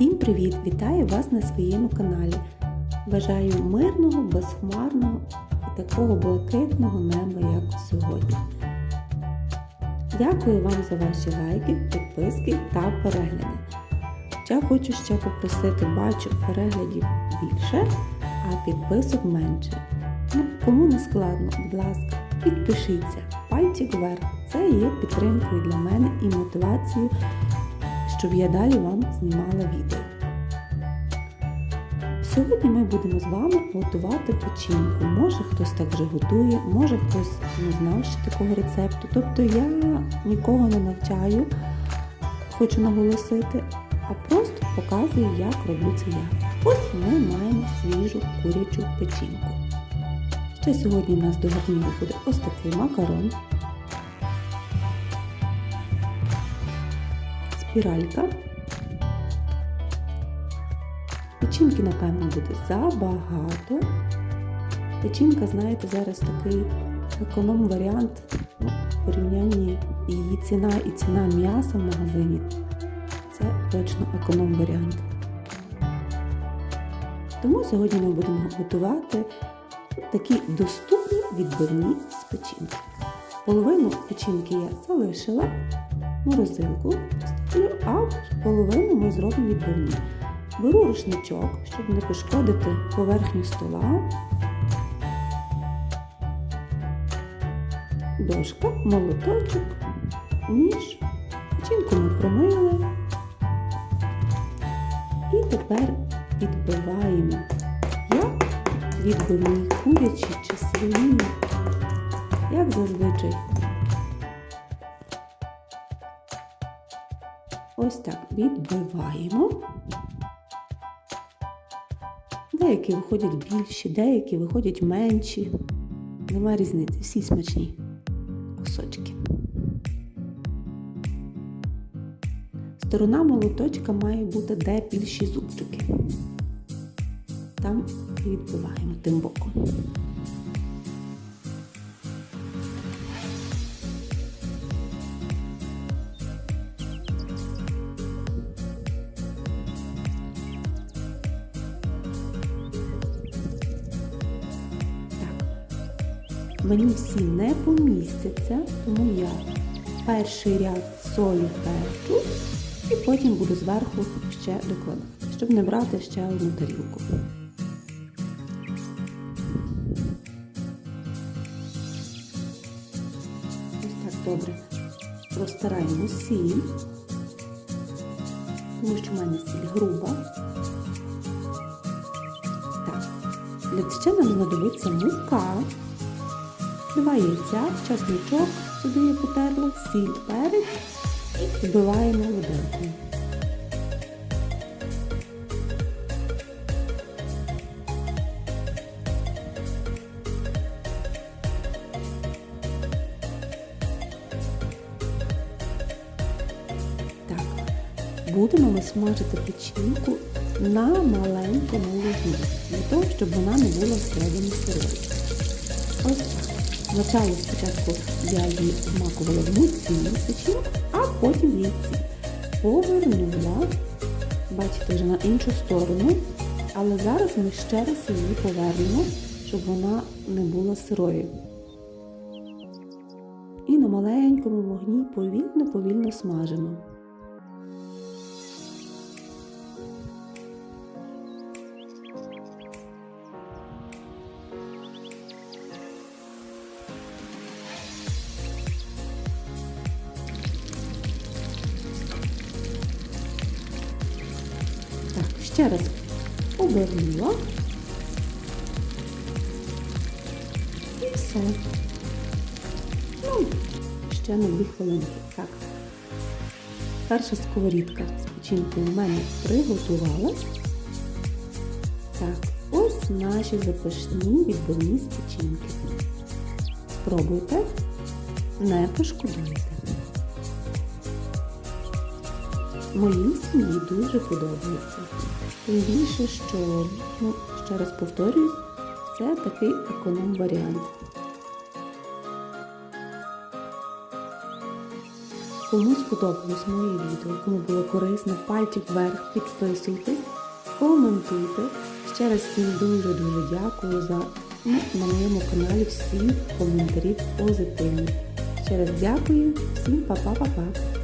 Всім привіт! Вітаю вас на своєму каналі. Бажаю мирного, безхмарного і такого блакитного неба, як сьогодні. Дякую вам за ваші лайки, підписки та перегляди. Я хочу ще попросити, бачу переглядів більше, а підписок менше. Ну, кому не складно, будь ласка, підпишіться, пальчик вверх. Це є підтримкою для мене і мотивацією, щоб я далі вам знімала відео. Сьогодні ми будемо з вами готувати печінку. Може хтось так вже готує, може хтось не знав ще такого рецепту. Тобто я нікого не навчаю, хочу наголосити, а просто показую, як роблю це я. Ось ми маємо свіжу курячу печінку. Ще сьогодні у нас до гарніру буде ось такий макарон, спіралька. Печінки, напевно, буде забагато. Печінка, знаєте, зараз такий економ варіант ну, в порівнянні її ціна і ціна м'яса в магазині. Це точно економ варіант. Тому сьогодні ми будемо готувати такі доступні відбивні з печінки. Половину печінки я залишила, морозилку ставлю, а половину ми зробимо відбивні. Беру рушничок, щоб не пошкодити поверхню стола. Дошка, молоточок, ніж. Печінку ми промили. І тепер відбиваємо як відбивні курячі чи свині, як зазвичай. Ось так відбиваємо. Деякі виходять більші, деякі виходять менші. Нема різниці, всі смачні кусочки. Сторона молоточка має бути де більші зубчики. Там відбиваємо тим боком. Мені всі не помістяться, тому я перший ряд солі перчу і потім буду зверху ще докладати, щоб не брати ще одну тарілку. Ось так добре розтираємо сіль, тому що в мене сіль груба. Так, для ще нам знадобиться мука. Два яйця, часничок, сюди я потерла, сіль, перець і виделкою. Так, будемо ми смажити печінку на маленькому вогні, для того, щоб вона не була всередині сирою. Ось так. Спочатку спочатку я її змакувала в муці печінку, а потім в. Повернула, бачите, вже на іншу сторону. Але зараз ми ще раз її повернемо, щоб вона не була сирою. І на маленькому вогні повільно-повільно смажимо. Так, ще раз обернула. І все. Ну, ще на дві хвилинки. Так. Перша сковорідка з печінкою у мене приготувалась. Так, ось наші запашні відбивні з печінки. Спробуйте, не пошкодуйте. Моїй сім'ї дуже подобається. Тим більше, що, ну, ще раз повторюю, це такий економ варіант. Кому сподобалось моє відео, кому було корисно, пальчик вверх, підписуйтесь, коментуйте. Ще раз всім дуже-дуже дякую за ну, на моєму каналі всі коментарі позитивні. Ще раз дякую, всім па-па-па-па.